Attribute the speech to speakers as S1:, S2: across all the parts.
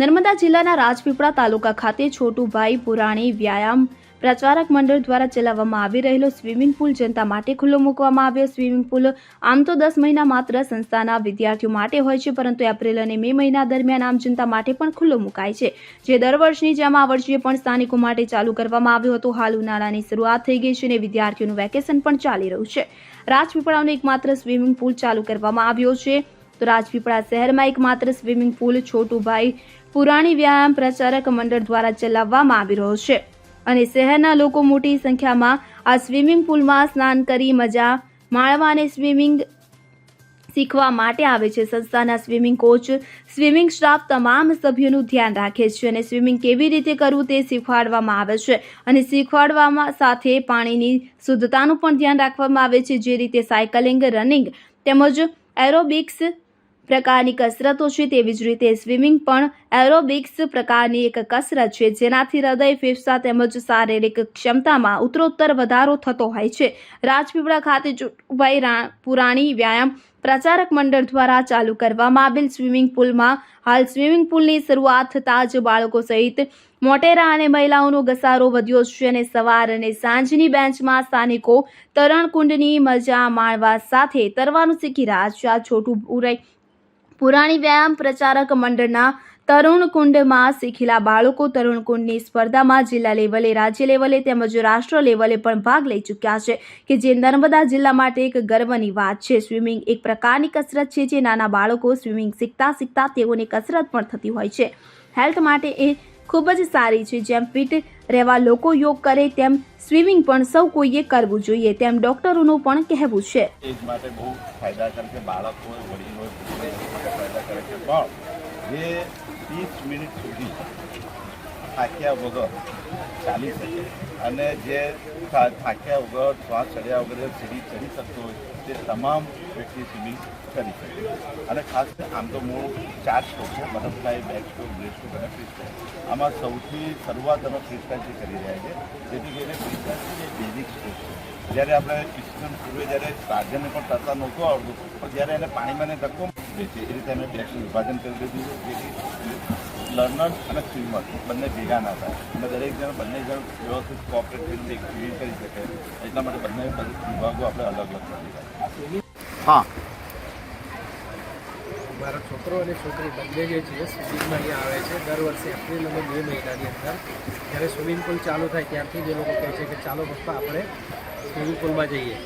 S1: નર્મદા જિલ્લાના રાજપીપળા તાલુકા ખાતે છોટુભાઈ પુરાણી વ્યાયામ પ્રચારક મંડળ દ્વારા ચલાવવામાં આવી રહેલો સ્વિમિંગ પુલ જનતા માટે ખુલ્લો મૂકવામાં આવ્યો. સ્વિમિંગ પુલ આમ તો દસ મહિના માત્ર સંસ્થાના વિદ્યાર્થીઓ માટે હોય છે, પરંતુ એપ્રિલ અને મે મહિના દરમિયાન આમ જનતા માટે પણ ખુલ્લો મુકાય છે. જે દર વર્ષની જેમ આ વર્ષે પણ સ્થાનિકો માટે ચાલુ કરવામાં આવ્યો હતો. હાલ ઉનાળાની શરૂઆત થઈ ગઈ છે અને વિદ્યાર્થીઓનું વેકેશન પણ ચાલી રહ્યું છે. રાજપીપળાનો એકમાત્ર સ્વિમિંગ પુલ ચાલુ કરવામાં આવ્યો છે. તો રાજપીપળા શહેરમાં એકમાત્ર સ્વિમિંગ પુલ છોટુભાઈ પુરાણી વ્યાયામ પ્રચારક મંડળ દ્વારા ચલાવવામાં આવી રહ્યો છે. અને શહેરના લોકો મોટી સંખ્યામાં આ સ્વિમિંગ પુલમાં સ્નાન કરી મજા માણવા અને સ્વિમિંગ શીખવા માટે આવે છે. સંસ્થાના સ્વિમિંગ કોચ, સ્વિમિંગ સ્ટાફ તમામ સભ્યોનું ધ્યાન રાખે છે અને સ્વિમિંગ કેવી રીતે કરવું તે શીખવાડવામાં આવે છે. અને શીખવાડવામાં સાથે પાણીની શુદ્ધતાનું પણ ધ્યાન રાખવામાં આવે છે. જે રીતે સાયકલિંગ, રનિંગ તેમજ એરોબિક્સ પ્રકારની કસરતો છે તેવી જ રીતે સ્વિમિંગ પણ એરોબિક્સ પ્રકારની એક કસરત છે, જેનાથી હૃદય, ફેફસા તેમજ શારીરિક ક્ષમતામાં ઉત્તરોત્તર વધારો થતો હોય છે. રાજપીપળા ખાતે ચોટુભાઈ પુરાણી વ્યાયામ પ્રચારક મંડળ દ્વારા ચાલુ કરવામાં આવેલ સ્વિમિંગ પુલમાં હાલ સ્વિમિંગ પુલની શરૂઆત થતાં જ બાળકો સહિત મોટેરા અને મહિલાઓનો ઘસારો વધ્યો છે અને સવાર અને સાંજની બેન્ચમાં સ્થાનિકો તરણકુંડની મજા માણવા સાથે તરવાનું શીખી રહ્યા છે. આ છોટું પુરાઈ પુરાણી વ્યાયામ પ્રચારક મંડળના તરુણ કુંડમાં શીખેલા બાળકો તરુણ કુંડની સ્પર્ધામાં જિલ્લા લેવલે, રાજ્ય લેવલે તેમજ રાષ્ટ્ર લેવલે પણ ભાગ લઈ ચૂક્યા છે કે જે નર્મદા જિલ્લા માટે એક ગર્વની વાત છે. સ્વિમિંગ એક પ્રકારની કસરત છે જે નાના બાળકો સ્વિમિંગ શીખતા શીખતા તેઓને કસરત પણ થતી હોય છે. હેલ્થ માટે એ ખૂબ જ સારી છે. જેમ ફિટ રહેવા લોકો યોગ કરે તેમ સ્વિમિંગ પણ સૌ કોઈએ કરવું જોઈએ તેમ ડોક્ટરોનું પણ કહેવું છે.
S2: માટે બહુ ફાયદા બાળક હોય વડીલ હોય વૃદ્ધ હોય એ માટે પણ જે ત્રીસ મિનિટ સુધી થાક્યા વગર ચાલી શકે. અને જે થાક્યા વગર શ્વાસ ચડ્યા વગર સીડી ચડી શકતો હોય, તે તમામ વ્યક્તિ સ્વિમિંગ કરી શકે. અને ખાસ આમ તો મૂળ ચાર સ્ટ્રોક છે, butterfly, back stroke break stroke અને ફ્રી સ્ટ્રોક. આમાં સૌથી શરૂઆત અમે ફ્રી સ્ટાઇલથી કરી રહ્યા છે જેથી કરીને ફ્રી સ્ટાઇલ એ બેઝિક સ્ટ્રોક છે. જ્યારે આપણે કિશન પૂર્વે જ્યારે સાજનને પણ તરતા નહોતું આવડતું, પણ જ્યારે એને પાણીમાં ધક્કો છે એ રીતે અમે ટેક્સનું વિભાજન કરી દીધું છે જેથી લર્નર અને સ્વિમર બંને ભેગા ના થાય. અને દરેક જણ બંને જણ વ્યવસ્થિત કોઓપરેટ કરીને સ્વિમિંગ કરી શકે. એટલા માટે બંને વિભાગો આપણે અલગ અલગ કરી દીધા
S3: હા.
S4: મારા છોકરો અને છોકરી બંને જે છે સ્વિમિંગમાં અહીંયા આવે છે. દર વર્ષે એપ્રિલ અને મે મહિનાની અંદર જ્યારે સ્વિમિંગ પુલ ચાલુ થાય ત્યારથી જે એ લોકો કહે છે કે ચાલો પપ્પા આપણે સ્વિમિંગ પુલમાં જઈએ.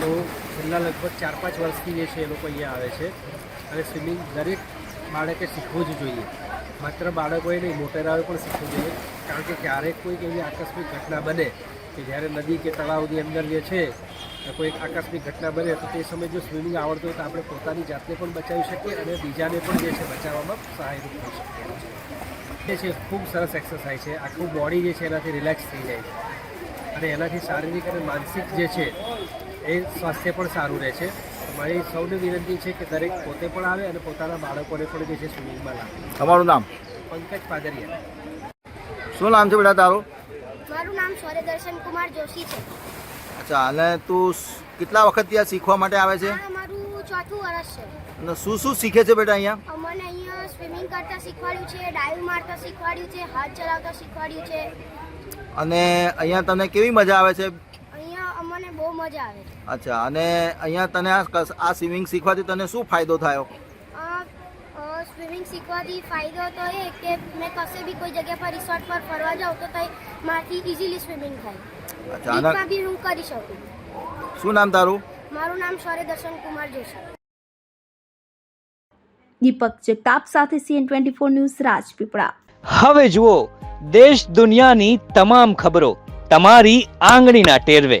S4: તો છેલ્લા લગભગ ચાર પાંચ વર્ષથી જે છે એ લોકો અહીંયા આવે છે. અને સ્વિમિંગ દરેક બાળકે શીખવું જ જોઈએ. માત્ર બાળકોએ નહીં, મોટેરાઓએ પણ શીખવું જોઈએ. કારણ કે ક્યારેક કોઈક એવી આકસ્મિક ઘટના બને કે જ્યારે નદી કે તળાવની અંદર જે છે કોઈક આકસ્મિક ઘટના બને, તો તે સમયે જો સ્વિમિંગ આવડતું હોય તો આપણે પોતાની જાતને પણ બચાવી શકીએ અને બીજાને પણ જે છે બચાવવામાં સહાયરૂપ થઈ શકીએ. જે છે, ખૂબ સરસ એક્સરસાઇઝ છે. આખું બોડી જે છે એનાથી રિલેક્સ થઈ જાય છે. અને એનાથી શારીરિક અને માનસિક જે છે, એ સ્વાસ્થ્ય પણ સારું રહે છે. મારી સૌને વિનંતી છે કે દરેક પોતે પણ આવે અને પોતાના બાળકોને પણ જે છે સ્વિમિંગમાં લાવે.
S3: તમારું નામ?
S4: પંકજ પાદરિયા.
S3: શું નામ છે બેટા તારું?
S5: મારું નામ સૂર્યદર્શન કુમાર જોશી છે.
S3: અચ્છા અને તું કેટલા વખત ત્યાં શીખવા માટે આવે છે?
S5: મારું ચોથું વર્ષ છે.
S3: અને શું શું શીખે છે બેટા અહીંયા?
S5: અમને અહીંયા સ્વિમિંગ કરતા શીખવાડ્યું છે ડાઈવ મારતા શીખવાડ્યું છે હાથ ચલાવતા શીખવાડ્યું છે.
S3: અને અહીંયા તમને કેવી મજા આવે છે?
S5: મજા આવે છે.
S3: અચ્છા અને અહીંયા તને આ આ સ્વિમિંગ શીખવાથી તને શું ફાયદો થયો?
S5: સ્વિમિંગ શીખવાથી ફાયદો તો એ કે મેં કશે બી કોઈ જગ્યા પર રિસોર્ટ પર ફરવા જાઉં તો તઈ મારાથી ઇઝીલી સ્વિમિંગ થાય. અચાનક બી હું કરી શકું.
S3: શું નામ તારું?
S5: મારું નામ સૂર્યદર્શન કુમાર જોશી.
S1: દીપક જગતાપ સાથે CN twenty four news Rajpipla.
S6: હવે જુઓ દેશ દુનિયાની તમામ ખબરો તમારી આંગળીના ટેરવે.